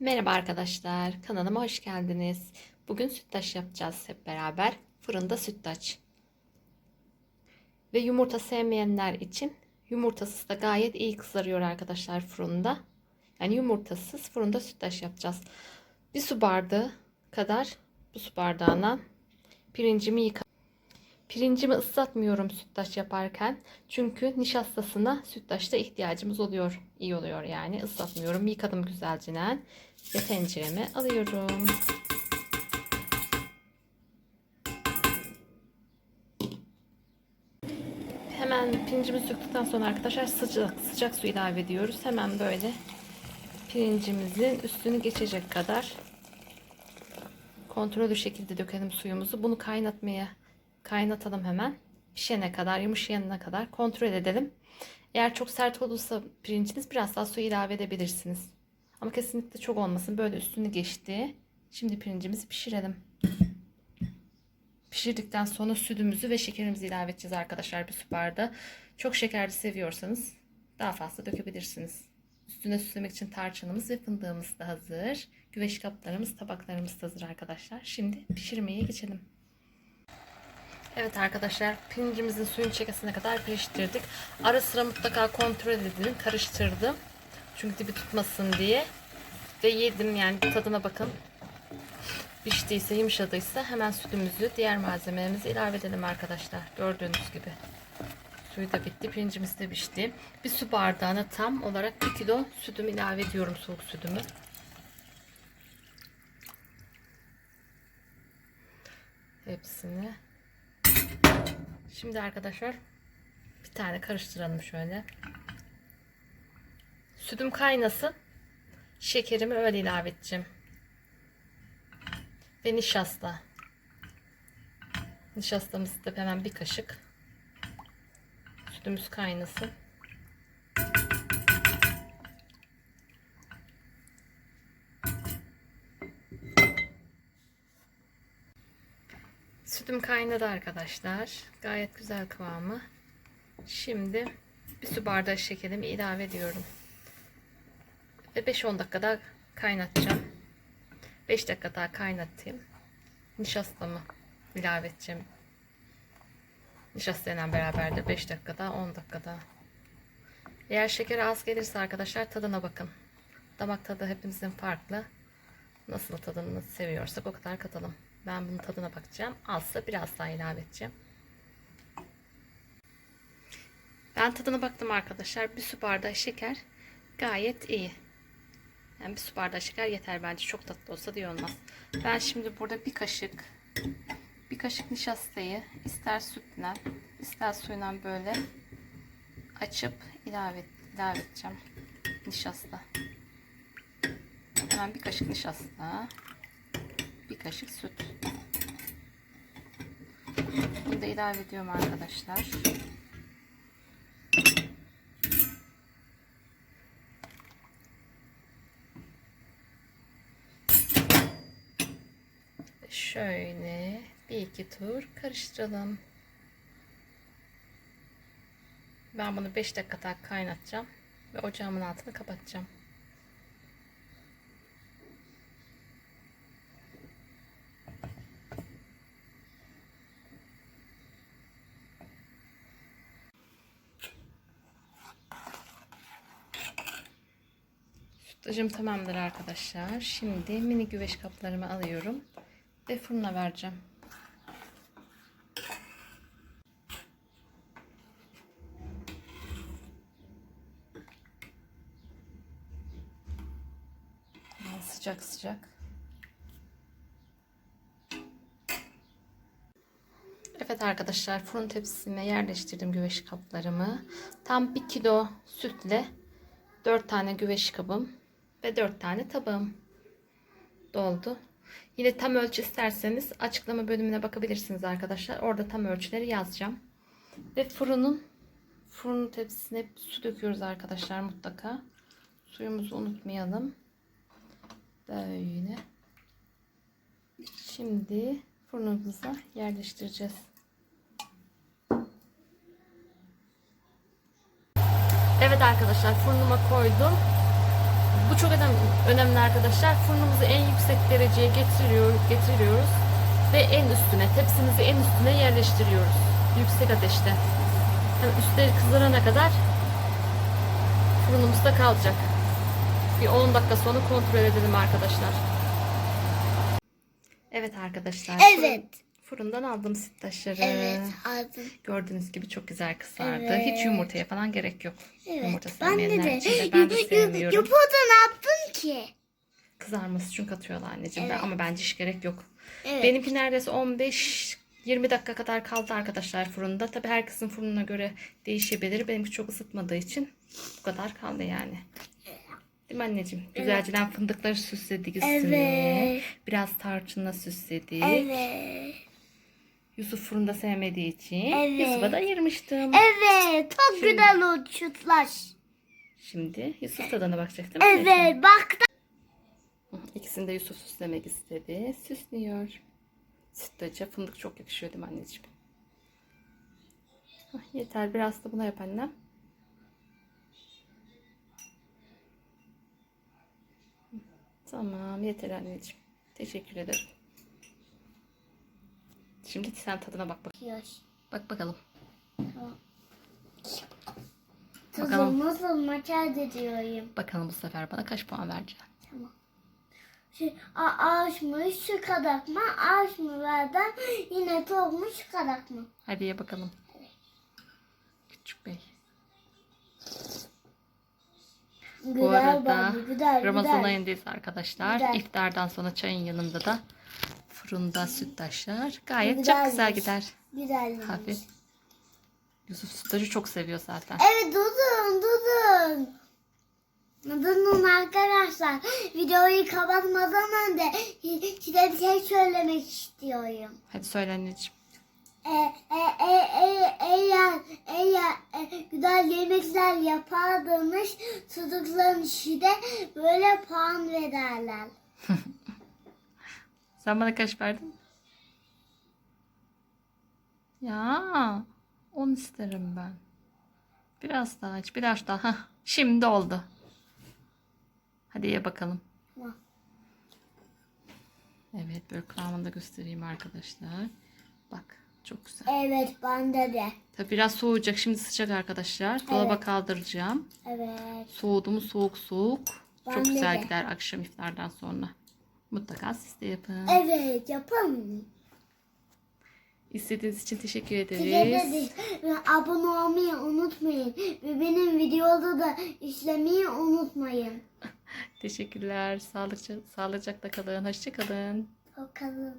Merhaba arkadaşlar, kanalıma hoş geldiniz. Bugün sütlaç yapacağız hep beraber. Fırında sütlaç. Ve yumurta sevmeyenler için yumurtasız da gayet iyi kızarıyor arkadaşlar fırında. Yani yumurtasız fırında sütlaç yapacağız. Bir su bardağı kadar bu su bardağına pirincimi yıka. Pirincimi ıslatmıyorum sütlaç yaparken. Çünkü nişastasına sütlaçta ihtiyacımız oluyor. İyi oluyor yani. Islatmıyorum. Yıkadım güzelce. Ve tencereme alıyorum. Hemen pirincimizi söktükten sonra arkadaşlar sıcak sıcak su ilave ediyoruz. Hemen böyle pirincimizin üstünü geçecek kadar kontrollü şekilde dökelim suyumuzu. Bunu kaynatmaya kaynatalım hemen. Pişene kadar, yumuşayana kadar kontrol edelim. Eğer çok sert olursa pirinciniz biraz daha su ilave edebilirsiniz. Ama kesinlikle çok olmasın. Böyle üstünü geçti. Şimdi pirincimizi pişirelim. Pişirdikten sonra sütümüzü ve şekerimizi ilave edeceğiz arkadaşlar bir su bardağı. Çok şekerli seviyorsanız daha fazla dökebilirsiniz. Üstüne süslemek için tarçınımız ve fındığımız da hazır. Güveç kaplarımız, tabaklarımız da hazır arkadaşlar. Şimdi pişirmeye geçelim. Evet arkadaşlar pirincimizin suyun çekesine kadar pişirdik. Ara sıra mutlaka kontrol edin. Karıştırdım. Çünkü dibi tutmasın diye. Ve yedim yani tadına bakın. Piştiyse yumuşadıysa hemen sütümüzü diğer malzemelerimizi ilave edelim arkadaşlar. Gördüğünüz gibi. Suyu da bitti. Pirincimiz de pişti. Bir su bardağına tam olarak 1 kilo sütümü ilave ediyorum. Soğuk sütümü. Hepsini. Şimdi arkadaşlar bir tane karıştıralım şöyle. Sütüm kaynasın. Şekerimi öyle ilave edeceğim. Ve nişasta. Nişastamızı da hemen bir kaşık. Sütümüz kaynasın. Sütüm kaynadı arkadaşlar. Gayet güzel kıvamı. Şimdi bir su bardağı şekerimi ilave ediyorum. Ve 5-10 dakika daha kaynatacağım. 5 dakika daha kaynatayım. Nişastamı ilave edeceğim. Nişastayla beraber de 5 dakika daha 10 dakika daha. Eğer şeker az gelirse arkadaşlar tadına bakın. Damak tadı hepimizin farklı. Nasıl tadını seviyorsak o kadar katalım. Ben bunun tadına bakacağım. Azsa biraz daha ilave edeceğim. Ben tadına baktım arkadaşlar. Bir su bardağı şeker gayet iyi. Yani bir su bardağı şeker yeter bence. Çok tatlı olsa diye olmaz. Ben şimdi burada bir kaşık bir kaşık nişastayı ister sütle ister suyla böyle açıp ilave, ilave edeceğim. Nişasta. Hemen bir kaşık nişasta. Kaşık süt. Bunu da ilave ediyorum arkadaşlar. Şöyle bir iki tur karıştıralım. Ben bunu 5 dakika daha kaynatacağım ve ocağımın altını kapatacağım. Sütlacım tamamdır arkadaşlar. Şimdi mini güveç kaplarımı alıyorum ve fırına vereceğim. Sıcak sıcak. Evet arkadaşlar fırın tepsisine yerleştirdim güveç kaplarımı. Tam 1 kilo sütle 4 tane güveç kabım ve 4 tane tabağım doldu. Yine tam ölçü isterseniz açıklama bölümüne bakabilirsiniz arkadaşlar. Orada tam ölçüleri yazacağım. Ve fırının fırın tepsisine su döküyoruz arkadaşlar mutlaka. Suyumuzu unutmayalım. Böyle. Şimdi fırınımıza yerleştireceğiz. Evet arkadaşlar fırınıma koydum. Bu çok önemli, önemli arkadaşlar. Fırınımızı en yüksek dereceye getiriyor, getiriyoruz ve en üstüne, tepsimizi en üstüne yerleştiriyoruz. Yüksek ateşte. Yani üstleri kızarana kadar fırınımızda kalacak. Bir 10 dakika sonra kontrol edelim arkadaşlar. Evet arkadaşlar. Evet. Fırın- Fırından aldığım süt taşları. Evet aldım. Gördüğünüz gibi çok güzel kızardı. Evet. Hiç yumurtaya falan gerek yok. Evet. Yumurta Ben de de. ben de sevmiyorum. Yumurta ne yaptın ki? Kızarması için katıyorlar anneciğim. Ben, Evet. ama bence hiç gerek yok. Evet. Benimki neredeyse 15 20 dakika kadar kaldı arkadaşlar fırında. Tabii herkesin fırınına göre değişebilir. Benimki çok ısıtmadığı için bu kadar kaldı yani. Değil mi anneciğim? Güzelceden fındıkları süsledik üstüne. Evet. Biraz tarçınla süsledik. Evet. Yusuf fırında sevmediği için Evet. Yusuf'a da ayırmıştım. Evet. Çok güzel oldu. Şimdi Yusuf tadına bakacak değil mi? Evet. Bak. İkisini de Yusuf süslemek istedi. Süslüyor. Sütlaca fındık çok yakışıyor değil mi anneciğim? Yeter biraz da buna yap annem. Tamam yeter anneciğim. Teşekkür ederim. Şimdi sen tadına bak bak. Bak bakalım. Bakalım. Tuzum nasıl makyaj ediyorum. Bakalım bu sefer bana kaç puan vereceksin? Tamam. A- ağaç mı şu kadar mı ağaç mı yine tohum şu kadar mı? Hadi ye bakalım. Küçük bey. Güzel Bu arada bence, güzel Ramazan güzel. ayındayız arkadaşlar. Güzel. İftardan sonra çayın yanında da fırında sütlaçlar. Gayet çok Güzelmiş. güzel gider. Güzel. Hafif. Yusuf sütlacı çok seviyor zaten. Evet dudun dudun. Dudun arkadaşlar videoyu kapatmadan önce size bir şey söylemek istiyorum. Hadi söyle anneciğim. E, e, e, e, eğer eğer e, güzel yemekler yapardınız çocukların işi de böyle puan verirler. Sen bana kaç verdin? Ya, onu isterim ben. Biraz daha aç, biraz daha. Hah, şimdi oldu. Hadi ye bakalım. Evet, böyle kıvamını da göstereyim arkadaşlar. Bak, çok güzel. Evet bende de. Tabii biraz soğuyacak. Şimdi sıcak arkadaşlar. Dolaba Evet. kaldıracağım. Evet. Soğudu mu soğuk soğuk. Çok Ben de güzel de. gider akşam iftardan sonra. Mutlaka siz de yapın. Evet yapalım. İstediğiniz için teşekkür ederiz. de abone olmayı unutmayın. Ve benim videoda da işlemeyi unutmayın. Teşekkürler. Sağlıkça, sağlıcakla kalın. Hoşça kalın. Bakalım.